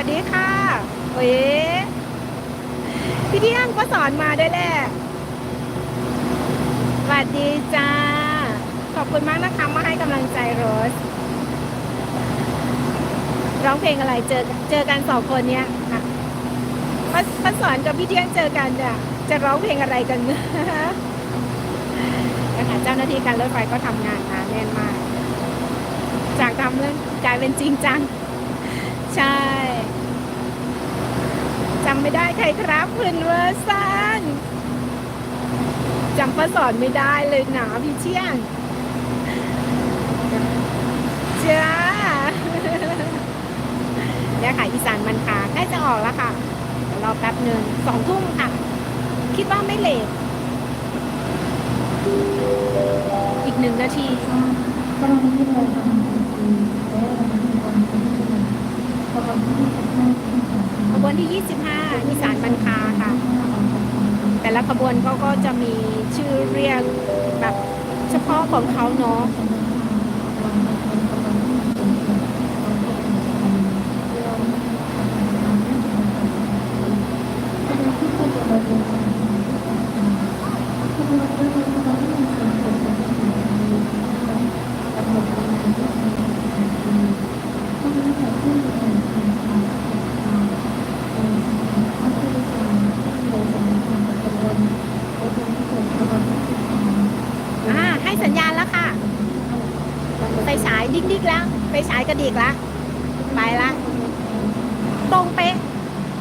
วัสดีค่ะโอ้ยพี่เที่ยงก็สอนมาด้วยแหละสวัสดีจ้า ขอบคุณมากนะคะมาให้กำลังใจโรส ร้องเพลงอะไรเจอเจอกันสองคนเนี้ยค่ะมาสอนกับพี่เที่ยงเจอกันเนี่ยจะร้องเพลงอะไรกันนะคะเจ้าหน้าที่การรถไฟก็ทำงานนะแน่นมาก จากทำเรื่องกลายเป็นจริงจัง ใช่จำไม่ได้ใครครับคุณเวอร์ซันจำพระสอนไม่ได้เลยหนาพี่เชี่ยงจ้าเนี่ยค่ะอีสานมันคาใกล้จะออกแล้วค่ะรอแป๊บหนึ่งสองทุ่มค่ะ คิดว่าไม่เลทอีกหนึ่งนาที ขบวนที่ 25อีสานบันคาค่ะ แต่ละขบวนเขาก็จะมีชื่อเรียกแบบเฉพาะของเขาเนาะ อ่า ให้สัญญาณแล้วค่ะ ไฟฉาย ดิ๊กดิ๊กแล้ว ไปฉายกระดิกละไปละ ตรงเป๊ะ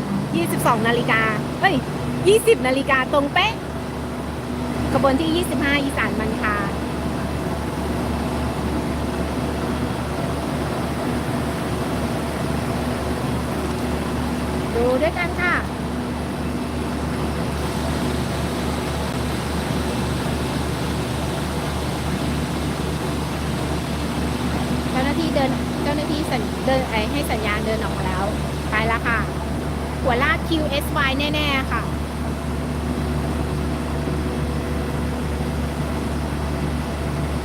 22นาฬิกาเฮ้ย 20นาฬิกาตรงเป๊ะขบวนที่ 25อีสานมันคา ดูด้วยกันค่ะ เจ้าหน้า ที่เดินเจ้าหน้าที่สัญเดินไอให้สัญญาณเดินออกมาแล้ว ไปแล้วค่ะ หัวลาก QSY แน่ ๆ ค่ะ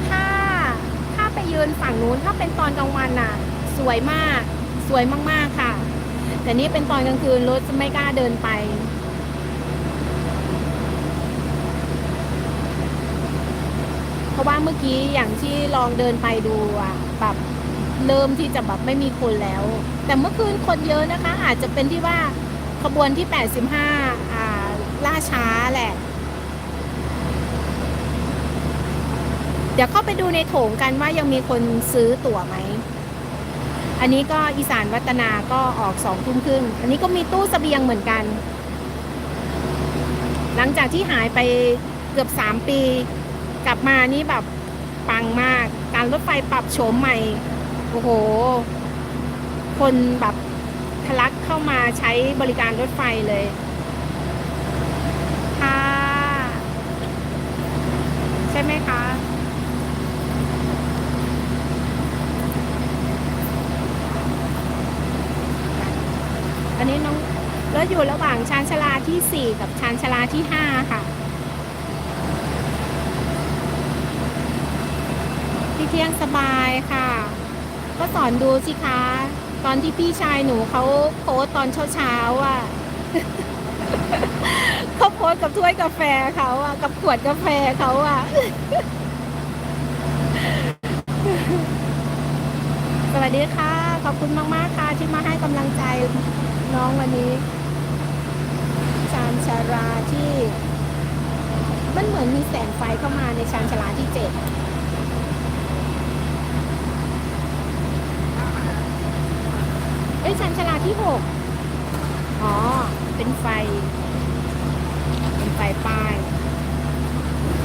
ถ้าถ้าไปยืนฝั่งนู้นถ้าเป็นตอนกลางวันน่ะ สวยมาก สวยมากๆค่ะ แต่นี่เป็นตอนกลางคืนรถจะไม่กล้าเดินไป เพ ราะว่าเมื่อกี้อย่างที่ลองเดินไปดูอะแบบเริ่มที่จะแบบไม่มีคนแล้ว แต่เมื่อคืนคนเยอะนะคะ อาจจะเป็นที่ว่าขบวนที่ 85อ่าล่าช้าแหละ เดี๋ยวเข้าไปดูในโถงกันว่ายังมีคนซื้อตั๋วไหม อันนี้ก็อีสานวัฒนาก็ออกสองทุ่มครึ่ง อันนี้ก็มีตู้เสบียงเหมือนกัน หลังจากที่หายไปเกือบสามปี กลับมานี่แบบปังมาก การรถไฟปรับโฉมใหม่ โอ้โห คนแบบทะลักเข้ามาใช้บริการรถไฟเลย ค่ะ ใช่ไหมคะอันนี้น้องรถอยู่ระหว่างชานชาลาที่ 4 กับชานชาลาที่ 5 ค่ะ เที่ยงสบายค่ะ ก็สอนดูสิคะ ตอนที่พี่ชายหนูเขาโพสตอนเช้าๆอะเขาโพสกับถ้วยกาแฟเขาอะ กับขวดกาแฟเขาอะ สวัสดีค่ะ ขอบคุณมาก ๆ ค่ะ ที่มาให้กำลังใจน้องวันนี้ชานชาราที่ มันเหมือนมีแสงไฟเข้ามาในชานชาลาที่เจ็ด เอ้ ยชานชลาที่หกอ๋อ เป็นไฟ เป็นไฟป้าย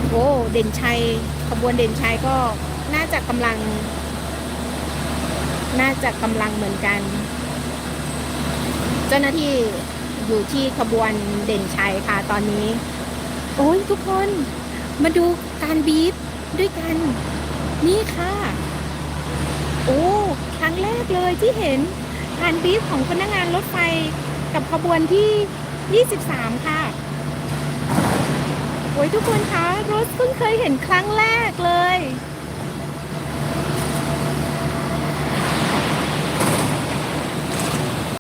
โอ้เด่นชัย ขบวนเด่นชัยก็น่าจะกำลัง น่าจะกำลังเหมือนกัน เจ้าหน้าที่อยู่ที่ขบวนเด่นชัยค่ะตอนนี้ โอ้ยทุกคนมาดูการบีบด้วยกัน นี่ค่ะ โอ้ ครั้งแรกเลยที่เห็น การบีบของพนักงานรถไฟกับขบวนที่ 23 ค่ะ โอ้ยทุกคนคะ รถเพิ่งเคยเห็นครั้งแรกเลย